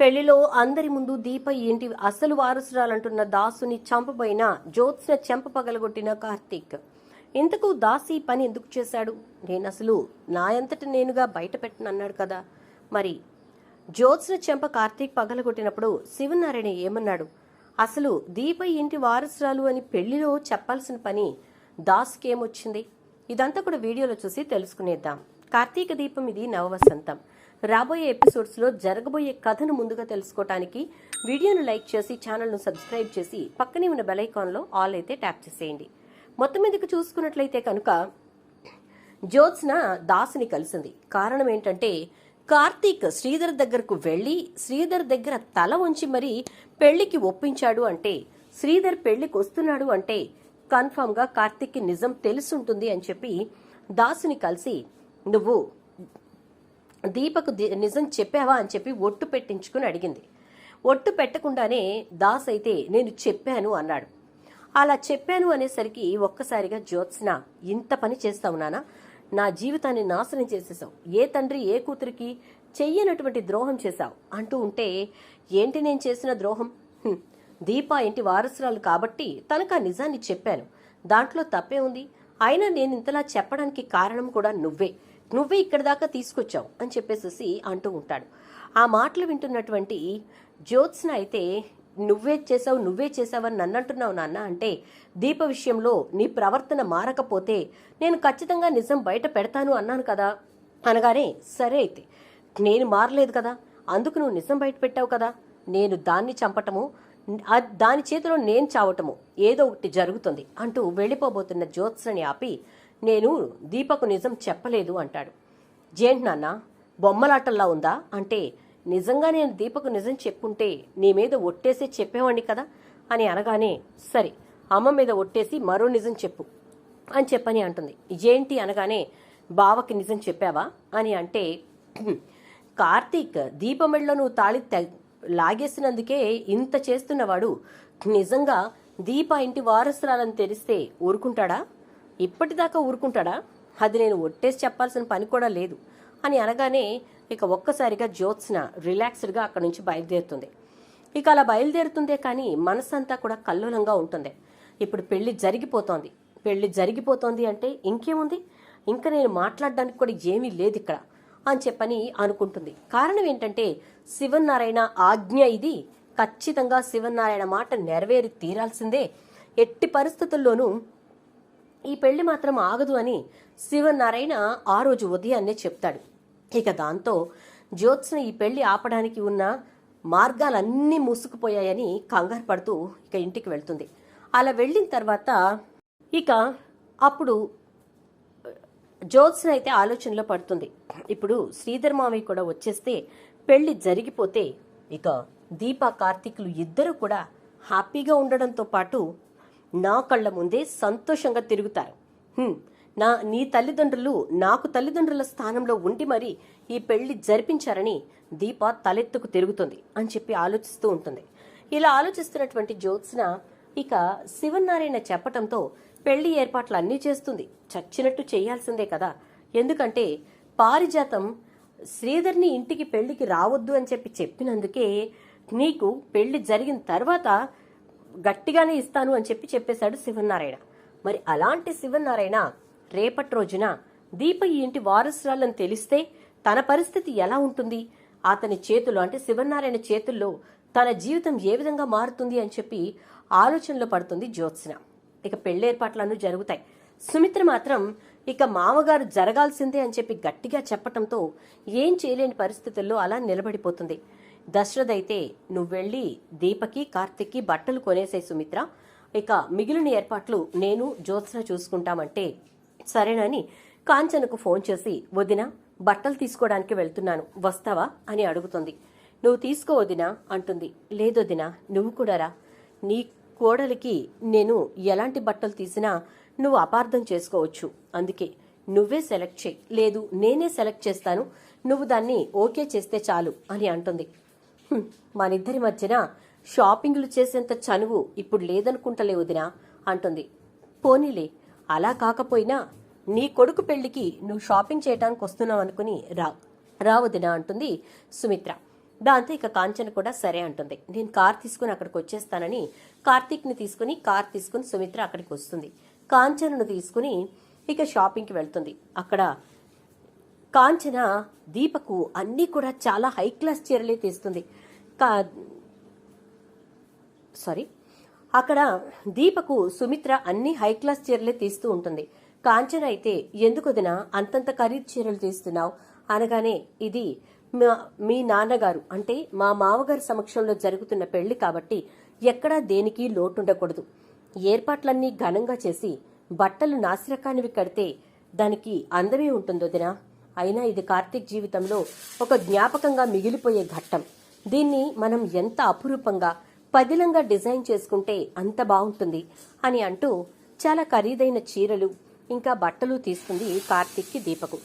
పెళ్ళిలో అందరి ముందు దీప ఇంటి అసలు వారసురాలంటున్న దాసుని చంపబోయిన జ్యోత్స్న చెంప పగలగొట్టిన కార్తీక్. ఇంతకు దాసి పని ఎందుకు చేశాడు? నేను అసలు నా అంతట నేనుగా బయట పెట్టనన్నాడు కదా. మరి జ్యోత్స్న చెంప కార్తీక్ పగలగొట్టినప్పుడు శివనారాయణ ఏమన్నాడు? అసలు దీప ఇంటి వారసురాలు అని పెళ్ళిలో చెప్పాల్సిన పని దాస్కి ఏమొచ్చింది ఇదంతా కూడా వీడియోలో చూసి తెలుసుకునేద్దాం. కార్తీక దీపం ఇది నవవసంతం. రాబోయే ఎపిసోడ్స్లో జరగబోయే కథను ముందుగా తెలుసుకోవటానికి వీడియోను లైక్ చేసి ఛానల్ను సబ్స్క్రైబ్ చేసి పక్కనే ఉన్న బెలైకాన్లో ఆల్ అయితే ట్యాప్ చేసేయండి. మొత్తం మీదకి చూసుకున్నట్లయితే కనుక జ్యోత్స్న దాసుని కలిసింది. కారణం ఏంటంటే కార్తీక్ శ్రీధర్ దగ్గరకు వెళ్ళి శ్రీధర్ దగ్గర తల ఉంచి మరీ పెళ్ళికి ఒప్పించాడు అంటే శ్రీధర్ పెళ్ళికి వస్తున్నాడు అంటే కన్ఫామ్గా కార్తీక్కి నిజం తెలుసుంటుంది అని చెప్పి దాసుని కలిసి నువ్వు దీపకు నిజం చెప్పావా అని చెప్పి ఒట్టు పెట్టించుకుని అడిగింది. ఒట్టు పెట్టకుండానే దాస్ అయితే నేను చెప్పాను అన్నాడు. అలా చెప్పాను అనేసరికి ఒక్కసారిగా జ్యోత్స్న ఇంత పని చేస్తావు నానా? నా జీవితాన్ని నాశనం చేసేసావు ఏ తండ్రి ఏ కూతురికి చెయ్యనటువంటి ద్రోహం చేశావు? అంటూ ఉంటే ఏంటి నేను చేసిన ద్రోహం? దీపా ఇంటి వారసురాలు కాబట్టి తనకు ఆ నిజాన్ని చెప్పాను. దాంట్లో తప్పే ఉంది. అయినా నేను ఇంతలా చెప్పడానికి కారణం కూడా నువ్వే. నువ్వే ఇక్కడి దాకా తీసుకొచ్చావు అని చెప్పేసేసి అంటూ ఉంటాడు. ఆ మాటలు వింటున్నటువంటి జ్యోత్స్న అయితే నువ్వే చేసావు నువ్వే చేసావని నన్ను అంటున్నావు నాన్న అంటే దీప విషయంలో నీ ప్రవర్తన మారకపోతే నేను ఖచ్చితంగా నిజం బయట పెడతాను అన్నాను కదా. అనగానే సరే అయితే నేను మారలేదు కదా. అందుకు నువ్వు నిజం బయట పెట్టావు కదా. నేను దాన్ని చంపటము దాని చేతిలో నేను చావటము ఏదో ఒకటి జరుగుతుంది అంటూ వెళ్ళిపోబోతున్న జ్యోత్స్నని ఆపి నేను దీపకు నిజం చెప్పలేదు అంటాడు. జేంట్ నాన్న బొమ్మలాటల్లా ఉందా? అంటే నిజంగా నేను దీపకు నిజం చెప్పుంటే నీ మీద ఒట్టేసి చెప్పేవాణ్ణి కదా? అని అనగానే సరే అమ్మ మీద ఒట్టేసి మరో నిజం చెప్పు అని చెప్పని అంటుంది. ఏంటి అనగానే బావకి నిజం చెప్పావా? అని అంటే కార్తీక్ దీపమెళ్ళలో నువ్వు తాళి లాగేసినందుకే ఇంత చేస్తున్నవాడు నిజంగా దీప ఇంటి వారసురాలని తెలిస్తే ఊరుకుంటాడా? ఇప్పటిదాకా ఊరుకుంటాడా? అది నేను ఒట్టేసి చెప్పాల్సిన పని కూడా లేదు. అని అనగానే ఇక ఒక్కసారిగా జ్యోత్స్న రిలాక్స్డ్గా అక్కడి నుంచి బయలుదేరుతుంది. ఇక అలా బయలుదేరుతుందే కానీ మనసంతా కూడా కల్లోలంగా ఉంటుంది. ఇప్పుడు పెళ్ళి జరిగిపోతోంది. పెళ్ళి జరిగిపోతోంది అంటే ఇంకేముంది? ఇంకా నేను మాట్లాడడానికి కూడా ఏమీ లేదు ఇక్కడ అని చెప్పని అనుకుంటుంది. కారణం ఏంటంటే శివనారాయణ ఆజ్ఞ ఇది. ఖచ్చితంగా శివనారాయణ మాట నెరవేరి తీరాల్సిందే. ఎట్టి పరిస్థితుల్లోనూ ఈ పెళ్ళి మాత్రం ఆగదు అని శివనారాయణ ఆ రోజు ఉదయాన్నే చెప్తాడు. ఇక దాంతో జ్యోత్స్న ఈ పెళ్ళి ఆపడానికి ఉన్న మార్గాలన్నీ మూసుకుపోయాయని కంగారు పడుతూ ఇక ఇంటికి వెళ్తుంది. అలా వెళ్ళిన తర్వాత ఇక అప్పుడు జ్యోత్స్న అయితే ఆలోచనలో పడుతుంది. ఇప్పుడు శ్రీధర్ కూడా వచ్చేస్తే పెళ్ళి జరిగిపోతే ఇక దీప కార్తీకులు ఇద్దరు కూడా హ్యాపీగా ఉండడంతో పాటు నా కళ్ళ ముందే సంతోషంగా తిరుగుతారు. నా నీ తల్లిదండ్రులు నాకు తల్లిదండ్రుల స్థానంలో ఉండి మరి ఈ పెళ్ళి జరిపించారని దీప తలెత్తుకు తిరుగుతుంది అని చెప్పి ఆలోచిస్తూ ఉంటుంది. ఇలా ఆలోచిస్తున్నటువంటి జ్యోత్స్న ఇక శివనారాయణ చెప్పటంతో పెళ్ళి ఏర్పాట్లు అన్నీ చేస్తుంది. చచ్చినట్టు చేయాల్సిందే కదా. ఎందుకంటే పారిజాతం శ్రీధర్ని ఇంటికి పెళ్ళికి రావద్దు అని చెప్పి చెప్పినందుకే నీకు పెళ్ళి జరిగిన తర్వాత గట్టిగానే ఇస్తాను అని చెప్పి చెప్పేశాడు శివనారాయణ. మరి అలాంటి శివనారాయణ రేపటి రోజున దీప ఈ ఇంటి వారసురాలని తెలిస్తే తన పరిస్థితి ఎలా ఉంటుంది? అతని చేతుల్లో అంటే శివనారాయణ చేతుల్లో తన జీవితం ఏ విధంగా మారుతుంది అని చెప్పి ఆలోచనలో పడుతుంది జ్యోత్స్న. ఇక పెళ్ళి జరుగుతాయి. సుమిత్ర మాత్రం ఇక మామగారు జరగాల్సిందే అని చెప్పి గట్టిగా చెప్పటంతో ఏం చేయలేని పరిస్థితుల్లో అలా నిలబడిపోతుంది. దశరథైతే అయితే నువ్వు వెళ్ళి దీపకి కార్తిక్కి బట్టలు కొనేసే సుమిత్ర. ఇక మిగిలిన ఏర్పాట్లు నేను జ్యోత్స్న చూసుకుంటామంటే సరేనని కాంచనకు ఫోన్ చేసి వదిన బట్టలు తీసుకోవడానికి వెళ్తున్నాను వస్తావా? అని అడుగుతుంది. నువ్వు తీసుకో వదినా అంటుంది. లేదొదినా నువ్వు కూడా రా. నీ కోడలికి నేను ఎలాంటి బట్టలు తీసినా నువ్వు అపార్థం చేసుకోవచ్చు. అందుకే నువ్వే సెలెక్ట్ చేయి. లేదు నేనే సెలెక్ట్ చేస్తాను. నువ్వు దాన్ని ఓకే చేస్తే చాలు అని అంటుంది. మనిద్దరి మధ్యన షాపింగ్లు చేసేంత చనువు ఇప్పుడు లేదనుకుంటలే వదినా అంటుంది. పోనీలే అలా కాకపోయినా నీ కొడుకు పెళ్ళికి నువ్వు షాపింగ్ చేయడానికి వస్తున్నావు అనుకుని రా. రా వదినా అంటుంది సుమిత్ర. దాంతో ఇక కాంచన కూడా సరే అంటుంది. నేను కార్ తీసుకుని అక్కడికి వచ్చేస్తానని కార్తీక్ని తీసుకుని కార్ తీసుకుని సుమిత్ర అక్కడికి వస్తుంది. కాంచనను తీసుకుని ఇక షాపింగ్కి వెళ్తుంది. అక్కడ కాంచన దీపకు అన్నీ కూడా చాలా హై క్లాస్ చీరలే తీస్తుంది. కా సారీ అక్కడ దీపకు సుమిత్ర అన్ని హై క్లాస్ చీరలే తీస్తూ ఉంటుంది. కాంచన అయితే ఎందుకు వదిన అంతంత ఖరీదు చీరలు తీస్తున్నావు? అనగానే ఇది మీ నాన్నగారు అంటే మా మామగారి సమక్షంలో జరుగుతున్న పెళ్ళి కాబట్టి ఎక్కడా దేనికి లోటుండకూడదు. ఏర్పాట్లన్నీ ఘనంగా చేసి బట్టలు నాసిరకానివి కడితే దానికి అందమే ఉంటుంది వదినా అయినా ఇది కార్తీక్ జీవితంలో ఒక జ్ఞాపకంగా మిగిలిపోయే ఘట్టం. దీన్ని మనం ఎంత అపురూపంగా పదిలంగా డిజైన్ చేసుకుంటే అంత బాగుంటుంది అని అంటూ చాలా ఖరీదైన చీరలు ఇంకా బట్టలు తీసుకుంది కార్తీక్కి దీపకు.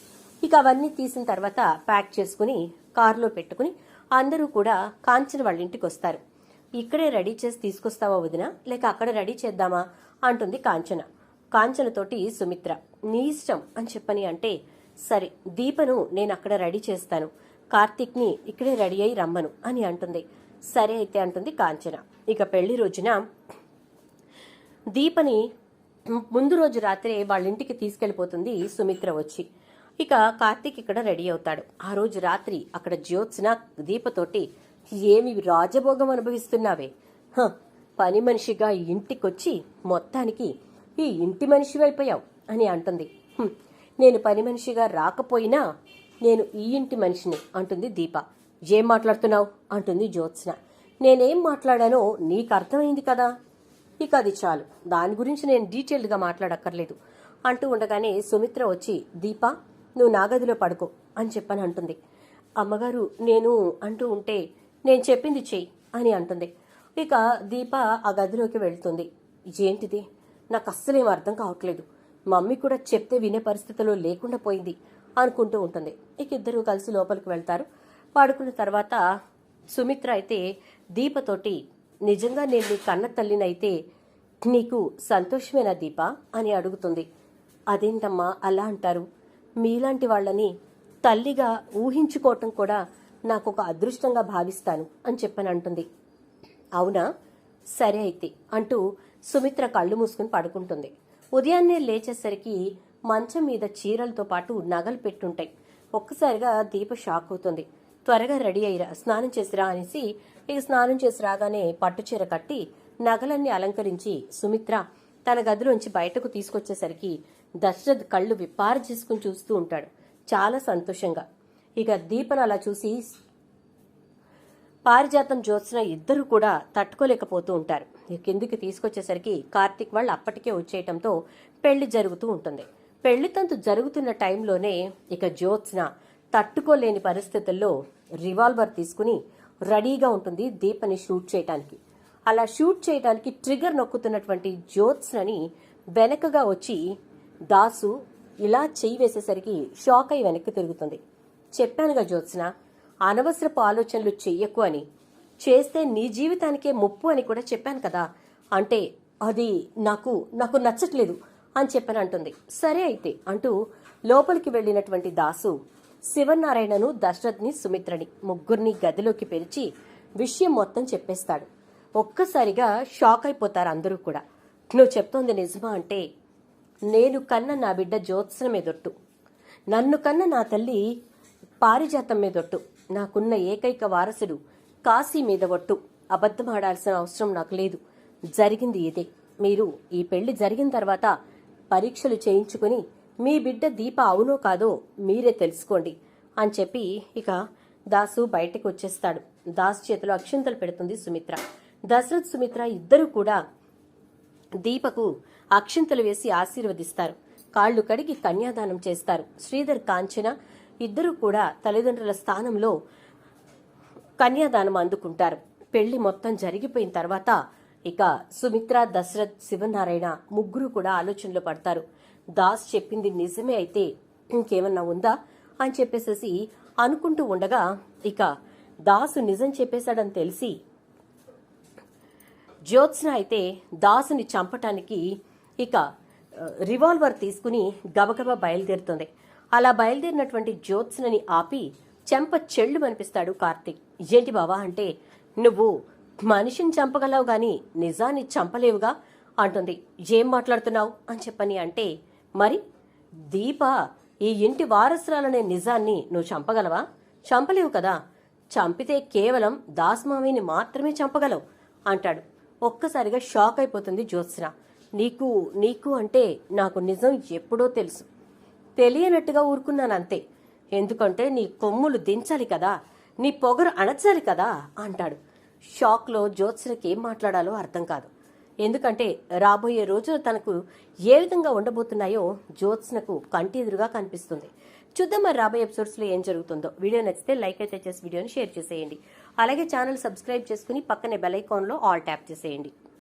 ఇక అవన్నీ తీసిన తర్వాత ప్యాక్ చేసుకుని కారులో పెట్టుకుని అందరూ కూడా కాంచన వాళ్ళ ఇంటికి వస్తారు. ఇక్కడే రెడీ చేసి తీసుకొస్తావా వదిన? లేక అక్కడ రెడీ చేద్దామా? అంటుంది కాంచన. కాంచనతోటి సుమిత్ర నీ ఇష్టం అని చెప్పని అంటే సరే దీపను నేను అక్కడ రెడీ చేస్తాను. కార్తీక్ని ఇక్కడే రెడీ అయి రమ్మను అని అంటుంది. సరే అయితే అంటుంది కాంచన. ఇక పెళ్ళి రోజున దీపని ముందు రోజు రాత్రే వాళ్ళ ఇంటికి తీసుకెళ్ళిపోతుంది సుమిత్ర వచ్చి. ఇక కార్తీక్ ఇక్కడ రెడీ అవుతాడు. ఆ రోజు రాత్రి అక్కడ జ్యోత్స్న దీపతోటి ఏమి రాజభోగం అనుభవిస్తున్నావే? పని మనిషిగా ఇంటికొచ్చి మొత్తానికి ఈ ఇంటి మనిషివైపోయావు అని అంటుంది. నేను పని మనిషిగా రాకపోయినా నేను ఈ ఇంటి మనిషిని అంటుంది దీప. ఏం మాట్లాడుతున్నావు? అంటుంది జ్యోత్స్న. నేనేం మాట్లాడానో నీకు అర్థమైంది కదా. ఇక అది చాలు. దాని గురించి నేను డీటెయిల్డ్గా మాట్లాడక్కర్లేదు. అంటూ ఉండగానే సుమిత్ర వచ్చి దీప నువ్వు నా గదిలో పడుకో అని చెప్పని అంటుంది. అమ్మగారు నేను అంటూ ఉంటే నేను చెప్పింది చెయ్యి అని అంటుంది. ఇక దీప ఆ గదిలోకి వెళ్తుంది. ఏంటిది? నాకు అస్సలేం అర్థం కావట్లేదు. మమ్మీ కూడా చెప్తే వినే పరిస్థితిలో లేకుండా పోయింది అనుకుంటూ ఉంటుంది. ఇక ఇద్దరు కలిసి లోపలికి వెళ్తారు. పడుకున్న తర్వాత సుమిత్ర అయితే దీపతోటి నిజంగా నేను నీ కన్న తల్లినైతే నీకు సంతోషమేనా దీప? అని అడుగుతుంది. అదేంటమ్మా అలా అంటారు? మీలాంటి వాళ్ళని తల్లిగా ఊహించుకోవటం కూడా నాకు ఒక అదృష్టంగా భావిస్తాను అని చెప్పని అంటుంది. అవునా? సరే అయితే అంటూ సుమిత్ర కళ్ళు మూసుకుని పడుకుంటుంది. ఉదయాన్నే లేచేసరికి మంచం మీద చీరలతో పాటు నగలు పెట్టుంటాయి. ఒక్కసారిగా దీప షాక్ అవుతుంది. త్వరగా రెడీ అయ్యిరా స్నానం చేసిరా అనేసి ఇక స్నానం చేసి రాగానే పట్టు చీర కట్టి నగలన్నీ అలంకరించి సుమిత్ర తన గదిలోంచి బయటకు తీసుకొచ్చేసరికి దశరథ్ కళ్ళు విప్పారు చేసుకుని చూస్తూ ఉంటాడు. చాలా సంతోషంగా. ఇక దీపను అలా చూసి పారిజాతం జ్యోత్స్న ఇద్దరు కూడా తట్టుకోలేకపోతూ ఉంటారు. కిందికి తీసుకొచ్చేసరికి కార్తీక్ వాళ్ళు అప్పటికే వచ్చేయటంతో పెళ్ళి జరుగుతూ ఉంటుంది. పెళ్ళి తంతు జరుగుతున్న టైంలోనే ఇక జ్యోత్స్న తట్టుకోలేని పరిస్థితుల్లో రివాల్వర్ తీసుకుని రెడీగా ఉంటుంది దీపని షూట్ చేయటానికి. అలా షూట్ చేయడానికి ట్రిగర్ నొక్కుతున్నటువంటి జ్యోత్స్నని వెనకగా వచ్చి దాసు ఇలా చెయ్యి వేసేసరికి షాక్ అయి వెనక్కి తిరుగుతుంది. చెప్పానుగా జ్యోత్స్న అనవసరపు ఆలోచనలు చెయ్యకు అని చేస్తే నీ జీవితానికే ముప్పు అని కూడా చెప్పాను కదా. అంటే అది నాకు నాకు నచ్చట్లేదు అని చెప్పని అంటుంది. సరే అయితే అంటూ లోపలికి వెళ్ళినటువంటి దాసు శివనారాయణను దశరథ్ని సుమిత్రని ముగ్గురిని గదిలోకి పిలిచి విషయం మొత్తం చెప్పేస్తాడు. ఒక్కసారిగా షాక్ అయిపోతారు అందరూ కూడా. నువ్వు చెప్తోంది నిజమా అంటే నేను కన్న నా బిడ్డ జ్యోత్సన మీదొట్టు నన్ను కన్న నా తల్లి పారిజాతం మీదొట్టు నాకున్న ఏకైక వారసుడు కాశీ మీద ఒట్టు. అబద్ధమాడాల్సిన అవసరం నాకు లేదు. జరిగింది ఇదే. మీరు ఈ పెళ్ళి జరిగిన తర్వాత పరీక్షలు చేయించుకుని మీ బిడ్డ దీప అవునో కాదో మీరే తెలుసుకోండి అని చెప్పి ఇక దాసు బయటకు వచ్చేస్తాడు. దాసు చేతిలో అక్షింతలు పెడుతుంది సుమిత్ర. దశరథ్ సుమిత్ర ఇద్దరూ కూడా దీపకు అక్షింతలు వేసి ఆశీర్వదిస్తారు. కాళ్ళు కడిగి కన్యాదానం చేస్తారు. శ్రీధర్ కాంచన ఇద్దరూ కూడా తల్లిదండ్రుల స్థానంలో కన్యాదానం అందుకుంటారు. పెళ్ళి మొత్తం జరిగిపోయిన తర్వాత ఇక సుమిత్ర దశరథ్ శివనారాయణ ముగ్గురు కూడా ఆలోచనలో పడతారు. దాస్ చెప్పింది నిజమే అయితే ఇంకేమన్నా ఉందా అని చెప్పేసేసి అనుకుంటూ ఉండగా ఇక దాసు నిజం చెప్పేశాడని తెలిసి జ్యోత్స్న అయితే దాసుని చంపటానికి ఇక రివాల్వర్ తీసుకుని గబగబా బయలుదేరుతుంది. అలా బయలుదేరినటువంటి జ్యోత్స్నని ఆపి చెంప చెళ్ళు అనిపిస్తాడు కార్తీక్. ఏంటి బావా అంటే నువ్వు మనిషిని చంపగలవు గాని నిజాన్ని చంపలేవుగా? అంటుంది. ఏం మాట్లాడుతున్నావు? అని చెప్పని అంటే మరి దీప ఈ ఇంటి వారసురాలనే నిజాన్ని నువ్వు చంపగలవా? చంపలేవు కదా. చంపితే కేవలం దాస్మామిని మాత్రమే చంపగలవు అంటాడు. ఒక్కసారిగా షాక్ అయిపోతుంది జ్యోత్స్న. నీకు నీకు అంటే నాకు నిజం ఎప్పుడో తెలుసు. తెలియనట్టుగా ఊరుకున్నాను అంతే. ఎందుకంటే నీ కొమ్ములు దించాలి కదా నీ పొగరు అణచాలి కదా అంటాడు. షాక్లో జ్యోత్స్నకి ఏం మాట్లాడాలో అర్థం కాదు. ఎందుకంటే రాబోయే రోజులు తనకు ఏ విధంగా ఉండబోతున్నాయో జ్యోత్స్నకు కంటి ఎదురుగా కనిపిస్తుంది. చూద్దాం మరి రాబోయే ఎపిసోడ్స్లో ఏం జరుగుతుందో. వీడియో నచ్చితే లైక్ అయితే చేసి వీడియోని షేర్ చేసేయండి. అలాగే ఛానల్ సబ్స్క్రైబ్ చేసుకుని పక్కనే బెల్ ఐకాన్లో ఆల్ ట్యాప్ చేసేయండి.